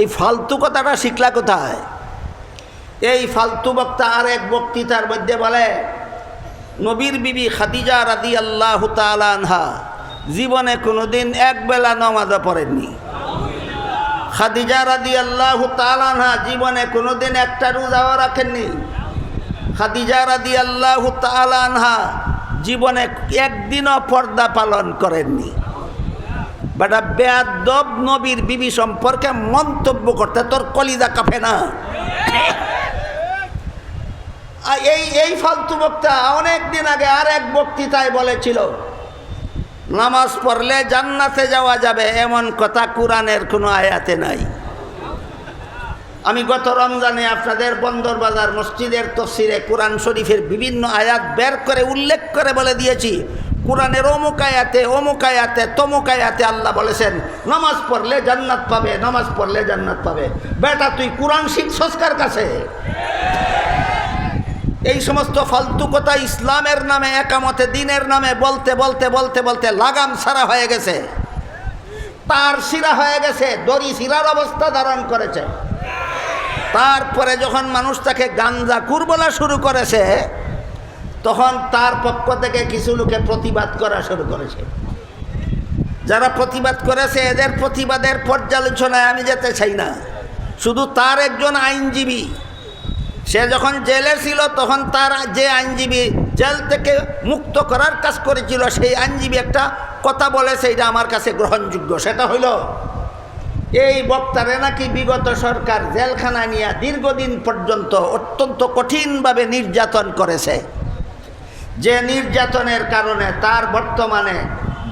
এই ফালতু কথাটা শিখলা কোথায়? এই ফালতু বক্তা আর এক বক্তৃতার মধ্যে বলে, নবীর বিবি খাদিজা রাদি আল্লাহ আনহা জীবনে কোনোদিন এক বেলা নমাজও পড়েননি। খাদিজা রাদি আল্লাহ আনহা জীবনে কোনোদিন একটা রোজাও রাখেননি। খাদিজা রাদি আল্লাহ আনহা জীবনে একদিনও পর্দা পালন করেননি। বেটা বেয়াদব নবীর বিবি সম্পর্কে মন্তব্য করতে তোর কলিজা কাঁপে না। এই এই ফালতু বক্তা অনেক দিন আগে আর এক বক্তৃতায় বলেছিল, নামাজ পড়লে জান্নাতে যাওয়া যাবে এমন কথা কোরআনের কোনো আয়াতে নাই। আমি গত রমজানে আপনাদের বন্দর বাজার মসজিদের তফসিরে কোরআন শরীফের বিভিন্ন আয়াত বের করে উল্লেখ করে বলে দিয়েছি কোরআনের অমুক আয়াতে অমুক আয়াতে তমুক আয়াতে আল্লাহ বলেছেন, নামাজ পড়লে জান্নাত পাবে, নামাজ পড়লে জান্নাত পাবে। বেটা, তুই কোরআন শিখ, সংস্কার কাছে? এই সমস্ত ফালতু কথা ইসলামের নামে, একামতে দিনের নামে বলতে বলতে বলতে বলতে লাগাম সারা হয়ে গেছে। তার শিরা হয়ে গেছে, দড়ি শিরার অবস্থা ধারণ করেছে। তারপরে যখন মানুষ তাকে গাঞ্জা কুর বলা শুরু করেছে তখন তার পক্ষ থেকে কিছু লোকে প্রতিবাদ করা শুরু করেছে। যারা প্রতিবাদ করেছে, এদের প্রতিবাদের পর্যালোচনায় আমি যেতে চাই না। শুধু তার একজন আইনজীবী। সে যখন জেলে ছিল, তখন তার যে আইনজীবী জেল থেকে মুক্ত করার কাজ করেছিল, সেই আইনজীবী একটা কথা বলেছে এটা আমার কাছে গ্রহণযোগ্য। সেটা হইল, এই বক্তারে নাকি বিগত সরকার জেলখানা নিয়ে দীর্ঘদিন পর্যন্ত অত্যন্ত কঠিনভাবে নির্যাতন করেছে। যে নির্যাতনের কারণে তার বর্তমানে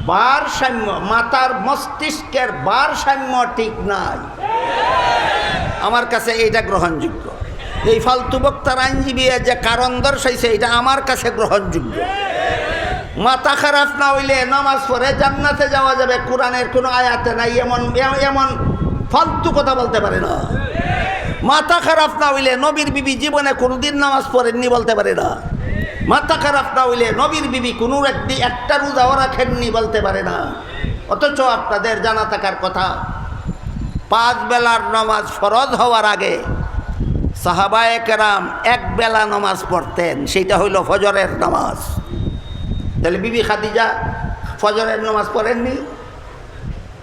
ভারসাম্য, মাতার মস্তিষ্কের ভারসাম্য ঠিক নাই। আমার কাছে এইটা গ্রহণযোগ্য। এই ফালতু বক্তার আইনজীবী যে কারণ দর্শাইছে এটা আমার কাছে গ্রহণযোগ্য। মাথা খারাপ না হইলে নামাজ পড়ে জান্নাতে যাওয়া যাবে, কোরআনের কোনো আয়াতে নাই, এমন এমন ফালতু কথা বলতে পারে না। মাথা খারাপ না হইলে নবীর বিবি জীবনে কোনোদিন নামাজ পড়েননি বলতে পারে না। মাথা খারাপ না হইলে নবীর বিবি কোনো একটি একটা রোজাও রাখেননি বলতে পারে না। অথচ আপনাদের জানা থাকার কথা, পাঁচ বেলার নামাজ ফরজ হওয়ার আগে সাহাবায়ে কেরাম এক বেলা নামাজ পড়তেন সেটা হইল ফজরের নামাজ। তাহলে বিবি খাদিজা ফজরের নামাজ পড়েননি?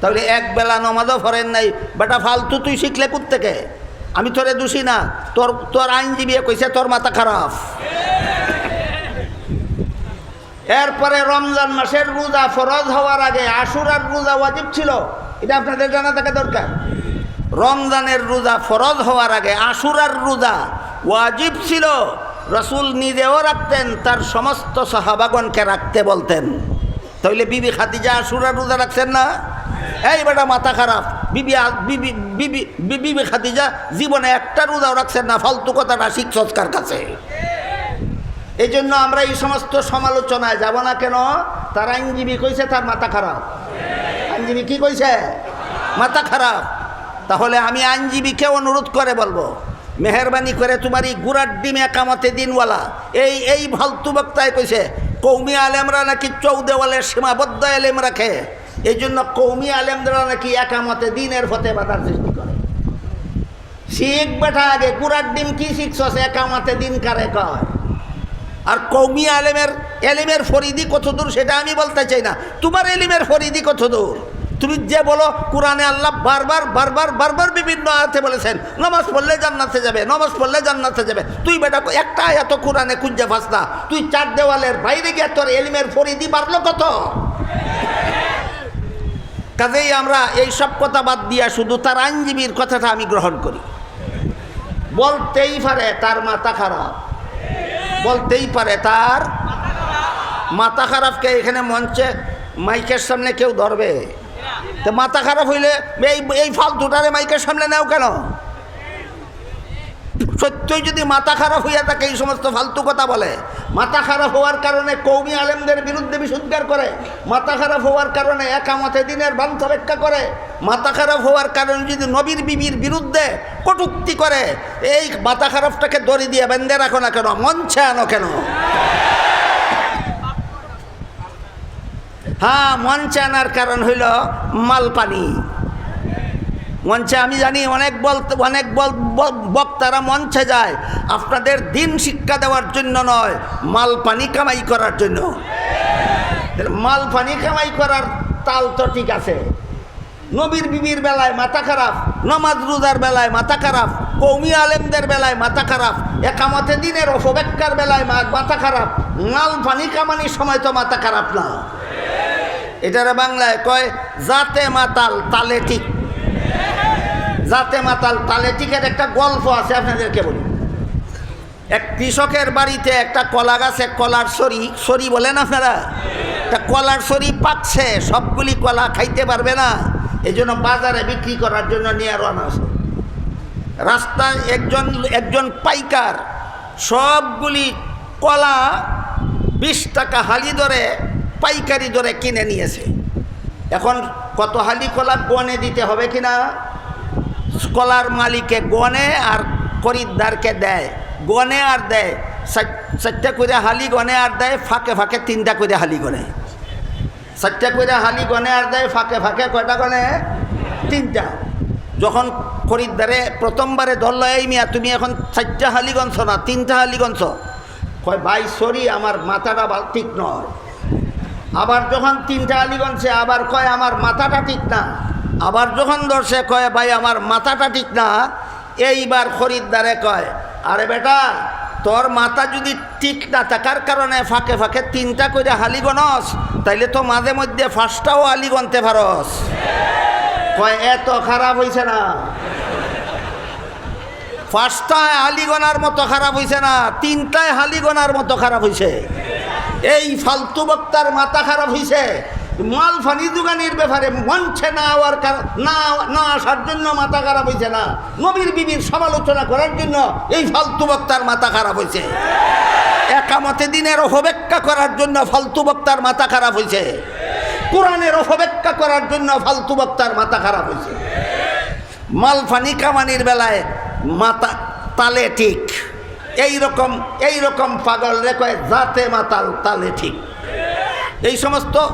তাহলে এক বেলা নামাজও পড়েন নাই। বেটা, ফালতু তুই শিখলে থেকে আমি তোরে দোষী না। তোর তোর আইনজীবী কইছে তোর মাথা খারাপ। এরপরে রমজান মাসের রোজা ফরজ হওয়ার আগে আশুরার রোজা ওয়াজিব ছিল। এটা আপনাদের জানা থাকা দরকার। রমজানের রোজা ফরজ হওয়ার আগে আশুরার রোজা ওয়াজিব ছিল। রসুল নিজেও রাখতেন, তার সমস্ত সাহাবাগনকে রাখতে বলতেন। তাইলে বিবি খাদিজা আশুরার রোজা রাখছেন না? এই বেটা, মাথা খারাপ। বিবি বিবি বিবি বিবি খাদিজা জীবনে একটা রোজাও রাখছেন না, ফালতু কথাটা শিখ সংস্কার কাছে? এই জন্য আমরা এই সমস্ত সমালোচনায় যাব না কেন? তার আইনজীবী কইছে তার মাথা খারাপ। আইনজীবী কি কইছে? মাথা খারাপ। তাহলে আমি আইনজীবীকে অনুরোধ করে বলব, মেহরবানি করে তোমার এই গুড়ার ডিম একামতে দিনওয়ালা, এই এই ফালতু বক্তায় কইছে, কৌমি আলেমরা নাকি চৌদেওয়ালের সীমাবদ্ধ আলেম রাখে এই জন্য কৌমি আলেমরা নাকি একামতে দিনের ফতে বাধার সৃষ্টি করে। শিখ বেটা আগে গুড়ার ডিম কি শিখছস? একামতে দিন কারে কয়? আর কৌমি আলেমের, এলিমের ফরিদি কত দূর সেটা আমি বলতে চাই না। তোমার এলিমের ফরিদি কত দূর? তুমি যে বলো, কোরআনে আল্লাহ বারবার বারবার বারবার বিভিন্ন আয়াতে বলেছেন, নমাজ পড়লে জান্নাতে যাবে, নমাজ পড়লে জান্নাতে যাবে। তুই বেটা, একটা এত কোরআনে কুঞ্জে ফাসনা তুই চার দেওয়ালের বাইরে গিয়ে তোর এলিমের ফরিদি বাড়লো কত? কাজেই আমরা এই সব কথা বাদ দিয়া শুধু তার আইনজীবীর কথাটা আমি গ্রহণ করি। বলতেই পারে তার মাথা খারাপ। বলতেই পারে তার মাথা খারাপকে এখানে মঞ্চে মাইকের সামনে কেউ ধরবে? তো মাথা খারাপ হইলে এই এই ফালতুটারে মাইকের সামনে নেও কেন? সত্যই যদি মাথা খারাপ হইয়া থাকে, এই সমস্ত ফালতু কথা বলে। মাথা খারাপ হওয়ার কারণে কৌমি আলেমদের বিরুদ্ধে বিশুদ্ধার করে। মাথা খারাপ হওয়ার কারণে একামতে দিনের ব্যাখ্যা করে। মাথা খারাপ হওয়ার কারণে যদি নবীর বিবির বিরুদ্ধে কটুক্তি করে, এই মাথা খারাপটাকে দড়ি দিয়ে বেঁধে রাখো না কেন? মঞ্চে আনো কেন? হ্যাঁ মঞ্চে আনার কারণ হইল মালপানি। মঞ্চে আমি জানি অনেক বলতে অনেক বল- বক্তারা মঞ্চে যায়। আপনাদের দিন শিক্ষা দেওয়ার জন্য নয়, মাল পানি কামাই করার জন্য। মাল পানি কামাই করার তাল তো ঠিক আছে। নবীর বিবির বেলায় মাথা খারাপ, নমাজ রোজার বেলায় মাথা খারাপ কৌমি আলেমদের বেলায় মাথা খারাপ, একামতে দিনের অপব্যাখ্যার বেলায় মাথা খারাপ, মাল পানি কামানির সময় তো মাথা খারাপ না। এটারে বাংলায় কয়, জাতে মাতাল তালে ঠিক। জাতে মাতাল, তালে টিকের একটা গল্প আছে, আপনাদেরকে বলি। এক কৃষকের বাড়িতে একটা কলা গাছে কলার সরি সরি বলেন আপনারা? তা কলার সরি পাকছে সবগুলি কলা খাইতে পারবে না। এই জন্য বাজারে বিক্রি করার জন্য নিয়ে রানা আছে রাস্তায় একজন একজন পাইকার সবগুলি কলা বিশ টাকা হালি দরে, পাইকারি দরে কিনে নিয়েছে। এখন কত হালি কলা গনে দিতে হবে কিনা? কলার মালিকে গনে আর খরিদ্দারকে দেয়। গনে আর দেয়। চার- চারটা করে হালি গনে আর দেয়, ফাঁকে ফাঁকে তিনটা করে হালি গনে। চারটা করে হালি গনে আর দেয়, ফাঁকে ফাঁকে কয়টা গনে? তিনটা। যখন খরিদ্দারে প্রথমবারে ধরল, এই মিয়া, তুমি এখন চারটা হালি গনছ না, তিনটা হালি গনছ? কয়, ভাই সরি আমার মাথাটা ঠিক নয়। আবার যখন তিনটা আলি গনছে, আবার কয়, আমার মাথাটা ঠিক না। আবার যখন ধরছে কয়, ভাই, আমার মাথাটা ঠিক না, এইবার খরিদ্দারে কয়, আরে বেটা, তোর মাথা যদি ঠিক না থাকার কারণে ফাঁকে ফাঁকে তিনটা করে হালি গনস তাইলে তো মাঝে মধ্যে ফার্স্টটাও আলি গনতে পারস। কয় এত খারাপ হয়েছে না। ফার্স্টটায় হালিগনার মতো খারাপ হয়েছে না, তিনটায় হালিগনার মতো খারাপ হয়েছে এই ফালতু বক্তার মাথা খারাপ হয়েছে মাল ফানি দোকানির ব্যাপারে মঞ্চে না হওয়ার কার- না না আসার জন্য মাথা খারাপ হয়েছে না। নবীর বিবির সমালোচনা করার জন্য এই ফালতু বক্তার মাথা খারাপ হয়েছে একামতে দিনের অপব্যাখ্যা করার জন্য ফালতু বক্তার মাথা খারাপ হয়েছে কোরআনের অপব্যাখ্যা করার জন্য ফালতু বক্তার মাথা খারাপ হয়েছে মালফানি কামানির বেলায় মাথা, তালে ঠিক। এই রকম এই রকম পাগল রে কয়, জাতে মাতাল, তালে ঠিক। এই সমস্ত